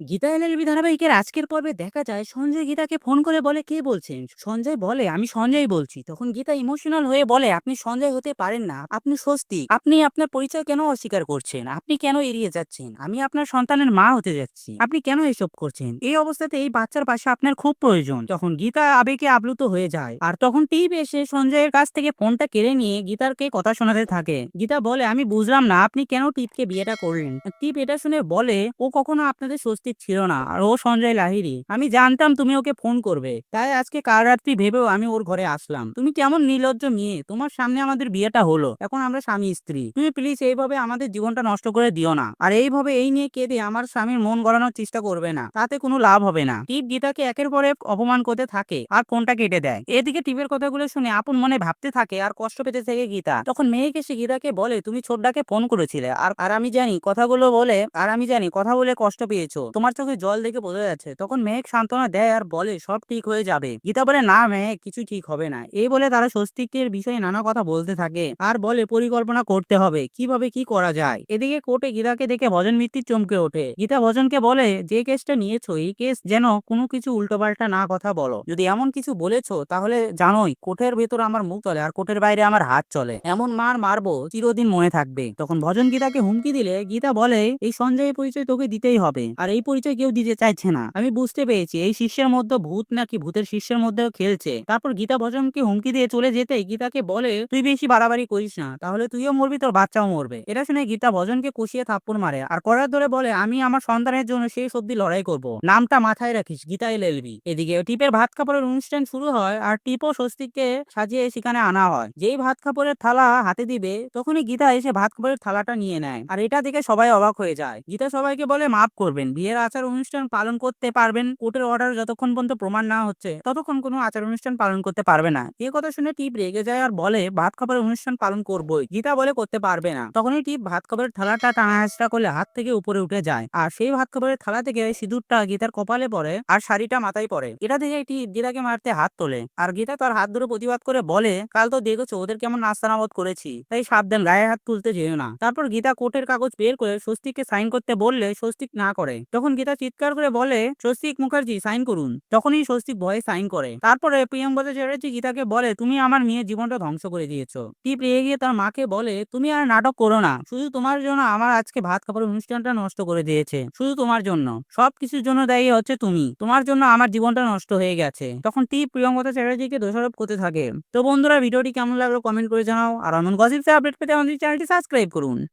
Gita LLB ধারাবাহিকের আজকের পর্বে দেখা যায়, সঞ্জয় গীতাকে ফোন করে বলে, কে বলছেন? সঞ্জয় বলে, আমি সঞ্জয় বলছি। তখন গীতা ইমোশনাল হয়ে বলে, আপনি সঞ্জয় হতে পারেন না। আপনি স্বস্তি আপনি আপনার পরিচয় কেন অস্বীকার করছেন? আপনি কেন এড়িয়ে যাচ্ছেন? আমি আপনার সন্তানের মা হতে যাচ্ছি। আপনি কেন এসব করছেন? এই অবস্থাতে এই বাচ্চার পাশে আপনার খুব প্রয়োজন। তখন গীতা আবেগে আপ্লুত হয়ে যায়। আর তখন টিপ এসে সঞ্জয়ের কাছ থেকে ফোনটা কেড়ে নিয়ে গীতারকে কথা শোনাতে থাকে। গীতা বলে, আমি বুঝলাম না। আপনি কেন টিপকে বিয়েটা করলেন? টিপ এটা শুনে বলে, ও কখনো আপনাদের স্বস্তি ছিল না। আর ও সঞ্জয় লাহিরি আমি জানতাম তুমি ওকে ফোন করবে। তাই আজকে কাল রাত্রি ভেবেও আমি ওর ঘরে আসলাম। তুমি কেমন নির্লজ্জ মেয়ে, তোমার সামনে আমাদের বিয়েটা হলো। এখন আমরা স্বামী স্ত্রী। তুমি প্লিজ এইভাবে আমাদের জীবনটা নষ্ট করে দিও না। আর এইভাবে এই নিয়ে কেঁদে আমার স্বামীর মন গড়ানোর চেষ্টা করবে না। তাতে কোনো লাভ হবে না। টিপ গীতাকে একের পর অপমান করতে থাকে আর ফোনটা কেটে দেয়। এদিকে টিপের কথাগুলো শুনে আপন মনে ভাবতে থাকে আর কষ্ট পেতে থাকে গীতা। তখন মেয়েকে সে গীতাকে বলে, তুমি ছোটদাকে ফোন করেছিলে। আর আর আমি জানি কথাগুলো বলে, আর আমি জানি কথা বলে কষ্ট পেয়েছ। তোমার চোখে জল দেখে বোঝা যাচ্ছে। তখন মেঘ সান্ত্বনা দেয় আর বলে, সব ঠিক হয়ে যাবে। গীতা বলে, না মেঘ, কিছু ঠিক হবে না। এই বলে তারা স্বস্তিকের বিষয়ে নানা কথা বলতে থাকে আর বলে, পরিকল্পনা করতে হবে। কীভাবে কি করা যায়? এদিকে কোর্টে গীতাকে দেখে ভজন মিত্তির চমকে ওঠে। গীতা ভজনকে বলে, যে কেসটা নিয়েছো, এই কেস যেন কোনো কিছু উল্টোপাল্টা না কথা বলো। যদি এমন কিছু বলেছ, তাহলে জানোই কোর্টের ভেতর আমার মুখ চলে আর কোর্টের বাইরে আমার হাত চলে। এমন মার মারবো, চিরদিন মনে থাকবে। তখন ভজন গীতাকে হুমকি দিলে গীতা বলে, এই সঞ্জয়ের পরিচয় তোকে দিতেই হবে। আর এই পরিচয় কেউ দিতে চাইছে না। আমি বুঝতে পেরেছি, এই শিষ্যের মধ্যে ভূত নাকি ভূতের শিষ্যের মধ্যেও খেলছে। তারপর গীতা ভজনকে হুমকি দিয়ে চলে যেতে গীতাকে বলে, তুই বেশি বাড়াবাড়ি করিস না, তাহলে তুইও মরবি, তোর বাচ্চাও মরবে। এটা শুনে গীতা ভজনকে কষিয়ে থাপ্পড় মারে আর করার ধরে বলে, আমি আমার সন্তানের জন্য শেষ অব্দি লড়াই করব। নামটা মাথায় রাখিস গীতা এল এলবি এদিকে টিপের ভাত কাপড়ের অনুষ্ঠান শুরু হয় আর টিপও স্বস্তিককে সাজিয়ে সেখানে আনা হয়। যেই ভাত কাপড়ের থালা হাতে দিবে, তখনই গীতা এসে ভাত কাপড়ের থালাটা নিয়ে নেয়। আর এটা দেখে সবাই অবাক হয়ে যায়। গীতা সবাইকে বলে, মাফ করবেন, বিয়ের আচার অনুষ্ঠান পালন করতে পারবেন। কোর্টের অর্ডার যতক্ষণ পর্যন্ত প্রমাণ না হচ্ছে, ততক্ষণ কোনো আচার অনুষ্ঠান পালন করতে পারবে না। এ কথা শুনে টিপ রেগে যায় আর বলে, ভাত খাবারের অনুষ্ঠান পালন করবোই। গীতা বলে করতে পারবে না। তখনই টিপ ভাত খাবারের থালাটা টানা হাসটা করলে হাত থেকে উপরে উঠে যায়। আর সেই ভাত খাবারের থালা থেকে সিঁদুরটা গীতার কপালে পড়ে আর শাড়িটা মাথায় পড়ে। এটা দেখে টিপ গীতাকে মারতে হাত তোলে। আর গীতা তার হাত ধরে প্রতিবাদ করে বলে, কাল তো দেখেছ, ওদের কেমন নাস্তানাবদ করেছি। তাই সাবধান, গায়ে হাত তুলতে যেও না। তারপর গীতা কোর্টের কাগজ বের করে স্বস্তিককে সাইন করতে বললে স্বস্তিক না করে। তখন গীতা চিৎকার করে বলে, স্বস্তিক মুখার্জি, সাইন করুন। তখনই স্বস্তিক ভয়ে সাইন করে। তারপরে প্রিয়ঙ্কদা চ্যাটার্জি গীতাকে বলে, তুমি আমার মেয়ের জীবনটা ধ্বংস করে দিয়েছ। টিপ রেগে গিয়ে তার মাকে বলে, তুমি আর নাটক করো না। শুধু তোমার জন্য আমার আজকে ভাত খাবার অনুষ্ঠানটা নষ্ট করে দিয়েছে। শুধু তোমার জন্য। সব কিছুর জন্য দায়ী হচ্ছে তুমি। তোমার জন্য আমার জীবনটা নষ্ট হয়ে গেছে। তখন টিপ প্রিয়ঙ্কদা চ্যাটার্জিকে দোষারোপ করতে থাকে। তো বন্ধুরা, ভিডিওটি কেমন লাগল কমেন্ট করে জানাও। আর এমন গসিপসে আপডেট পেতে আমাদের চ্যানেলটি সাবস্ক্রাইব করুন।